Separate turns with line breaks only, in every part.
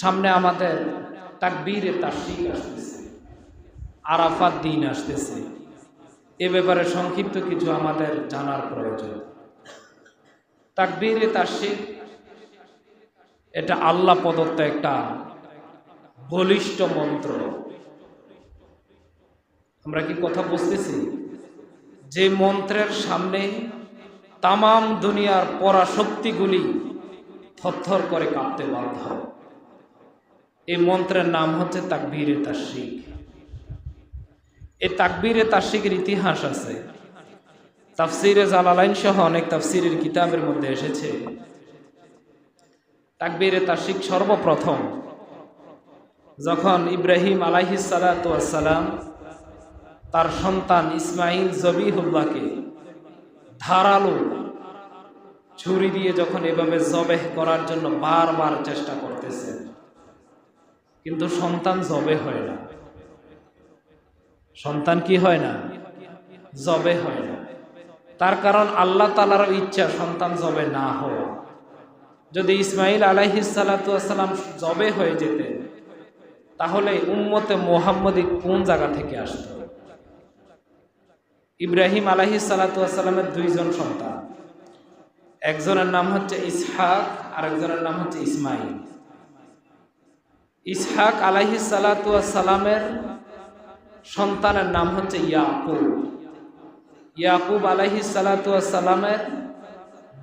সামনে আমাদের তাকবীরে তাসিক আসতেছে। আরাফাত দিন আসতেছে। এ ব্যাপারে সংক্ষিপ্ত কিছু আমাদের জানার প্রয়োজন। তাকবীরে তাসিক এটা আল্লাহ প্রদত্ত একটা বলিষ্ঠ মন্ত্র। আমরা কি কথা বুঝতেছি? যে মন্ত্রের সামনে তামাম দুনিয়ার পরাশক্তিগুলি থরথর করে কাঁপতে বাধ্য এই মন্ত্রের নাম হচ্ছে তাকবীরে তাসিক এই তাকবীরে তাসিকের ইতিহাস আছে। তাফসিরে জালালাইন সহ অনেক তাফসিরের কিতাবের মধ্যে এসেছে। তাকবীরে তাসিক সর্বপ্রথম যখন ইব্রাহিম আলাইহিস সালাম তার সন্তান ইসমাইল জবিহুল্লাহকে ধারালো ছুরি দিয়ে যখন এভাবে জবেহ করার জন্য বারবার চেষ্টা করতেছে কিন্তু সন্তান জবে হয় না। সন্তান কি হয় না? জবে হয় না। তার কারণ আল্লাহ তালার ইচ্ছা সন্তান জবে না হওয়া। যদি ইসমাইল আলাইহিসালাম জবে হয়ে যেতেন, তাহলে উম্মতে মোহাম্মদী কোন জায়গা থেকে আসত? ইব্রাহিম আলাহি সালাতামের দুইজন সন্তান। একজনের নাম হচ্ছে ইসহাক আর একজনের নাম হচ্ছে ইসমাইল ইসহাক আলাহি সালাতামের সন্তানের নাম হচ্ছে ইয়াকুব। ইয়াকুব আলাহি সালাতামের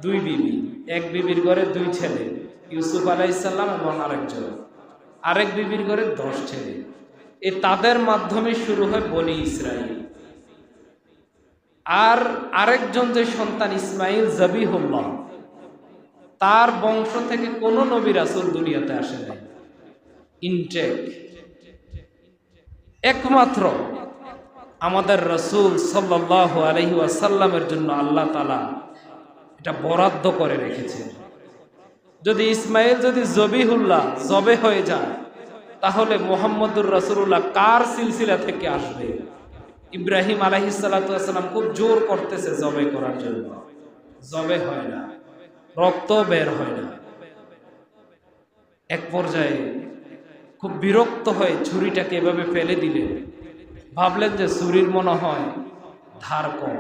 দুই বিবি, এক বিবির ঘরে দুই ছেলে, ইউসুফ আলাইসাল্লাম এবং আরেকজন। আরেক বিবির ঘরে দশ ছেলে। এ তাদের মাধ্যমে শুরু হয় বনি ইসরায়েল আর আরেকজন যে সন্তান ইসমাইল জবিহুল্লাহ, তার বংশ থেকে কোনো নবী রাসুল দুনিয়াতে আসে নাই। ইনটেক একমাত্র আমাদের রসুল সাল্লাহ আলহি আসাল্লামের জন্য আল্লাহ তালা এটা বরাদ্দ করে রেখেছেন। যদি ইসমাইল, যদি জবিহুল্লাহ জবে হয়ে যায়, তাহলে মোহাম্মদুর রসুল্লাহ কার সিলসিলা থেকে আসবে? ইব্রাহিম আলাহিসাল্লাম খুব জোর করতেছে জবে করার জন্য। জবে হয় না, রক্ত বের হয় না। এক পর্যায়ে খুব বিরক্ত হয়ে ছুরিটাকে এভাবে ফেলে দিলেন ভাবলেন যে ছুরির মনে হয় ধার কম।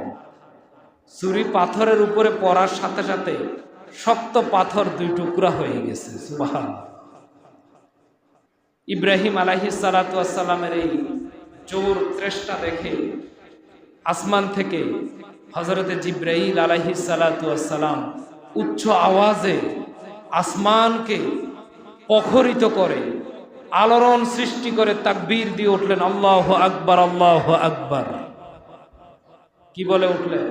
ছুরি পাথরের উপরে পড়ার সাথে সাথে শক্ত পাথর দুই টুকরা হয়ে গেছে সুবাহ ইব্রাহিম আলাহি সালাতামের এই চোর ত্রেষ্টা দেখে আসমান থেকে হজরতে জিব্রাহিল আলাহি সালাতাম উচ্চ আওয়াজে আসমানকে পখরিত করে আলোড়ন সৃষ্টি করে তাকবীর দিয়ে উঠলেন, আল্লাহ আকবর আল্লাহ আকবর। কি বলে উঠলেন?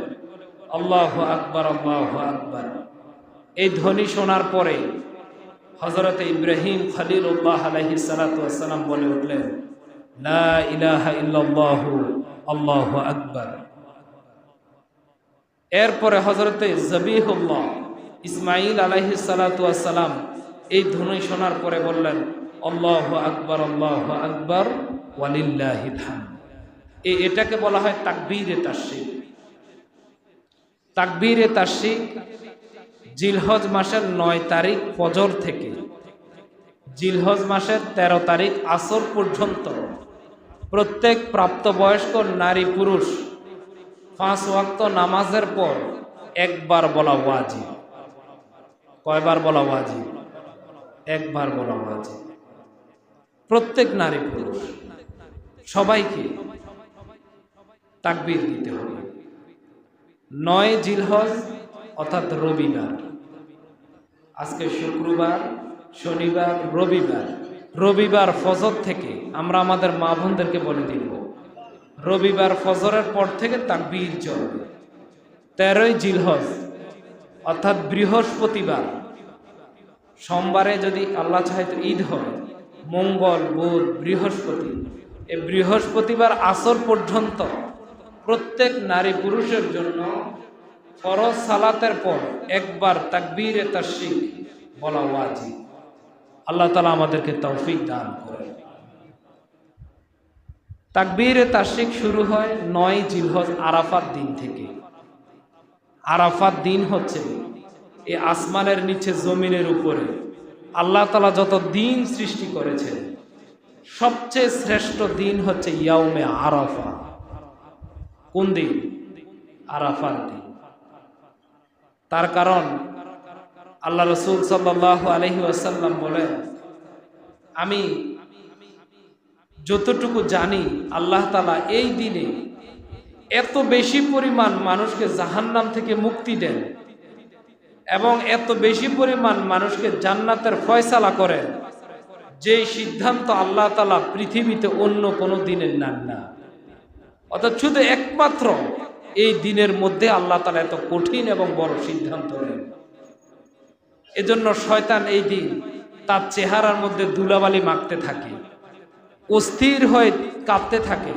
আল্লাহ আকবর আল্লাহ আকবর। এই ধ্বনি শোনার পরে হজরত ইব্রাহিম খালিল উল্লাহ আলহি সালাতাম বলে উঠলেন আল্লাহ আকবর। এরপরে হজরতে জবিহুল্লাহ ইসমাইল আলহি সালাতাম এই ধ্বনি শোনার পরে বললেন আল্লাহ আকবর আল্লাহ আকবর ওয়ালিল্লাহিল এই এটাকে বলা হয় তাকবীরে তাসিক তাকবীরে তাসিক জিলহজ মাসের নয় তারিখ ফজর থেকে, জিলহজ মাসের ১৩ তারিখ আসর পর্যন্ত প্রত্যেক প্রাপ্তবয়স্ক নারী পুরুষ পাঁচ ওয়াক্ত নামাজের পর একবার বলা ওয়াজি কয়বার বলা ওয়াজি একবার বলা ওয়াজি প্রত্যেক নারী পুরুষ, সবাইকে তাকবির দিতে হবে। নয় জিলহজ, অর্থাৎ রবিবার। আজকে শুক্রবার, শনিবার, রবিবার। রবিবার ফজর থেকে আমরা আমাদের মা বোনদেরকে বলে দিব, রবিবার ফজরের পর থেকে তাকবীর চলবে। তেরোই জিলহজ, অর্থাৎ বৃহস্পতিবার। সোমবারে যদি আল্লাহ চাহিত ঈদ হয় মঙ্গল, বুধ, বৃহস্পতি। এই বৃহস্পতিবার আসর পর্যন্ত প্রত্যেক নারী পুরুষের জন্য ফরজ সালাতের পর একবার তাকবীরে তাসিক বলা ওয়াজি আল্লাহ তালা আমাদেরকে তৌফিক দান করে তাকবীরে তাসিক শুরু হয় নয় জিলহজ আরাফাত দিন থেকে। আরাফাত দিন হচ্ছে এই আসমানের নিচে জমিনের উপরে আল্লাহ তালা যত দিন সৃষ্টি করেছেন, সবচেয়ে শ্রেষ্ঠ দিন হচ্ছে ইয়াউমে আরাফা। কোন দিন? আরাফার দিন। তার কারণ, আল্লাহ রসুল সাল্লাহ আলহি আসাল্লাম বলেন, আমি যতটুকু জানি, আল্লাহ তালা এই দিনে এত বেশি পরিমাণ মানুষকে জাহান্নাম থেকে মুক্তি দেন। এবং এত বেশি পরিমাণ মানুষকে জান্নাতের ফয়সালা করেন যে সিদ্ধান্ত আল্লাহ তালা পৃথিবীতে অন্য কোনো দিনের নেন না। অর্থাৎ শুধু একমাত্র এই দিনের মধ্যে আল্লাহ তালা এত কঠিন এবং বড় সিদ্ধান্ত নেন। এজন্য শয়তান এই দিন তার চেহারার মধ্যে দুলাবালি মাখতে থাকে, অস্থির হয়ে কাঁদতে থাকে।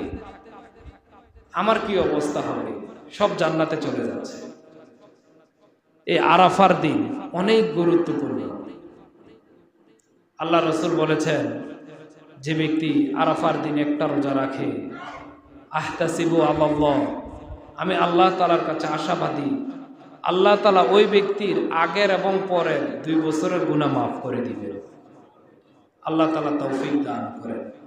আমার কি অবস্থা হবে? সব জান্নাতে চলে যাচ্ছে। এই আরাফার দিন অনেক গুরুত্বপূর্ণ। আল্লাহ রসুল বলেছেন, যে ব্যক্তি আরাফার দিন একটা রোজা রাখে, আহতাসিবু আল্লাহ আমি আল্লাহ তালার কাছে আশাবাদী। আল্লাহ তালা ওই ব্যক্তির আগের এবং পরের দুই বছরের গুণা মাফ করে দিবেন। আল্লাহ তালা তৌফিক দান করেন।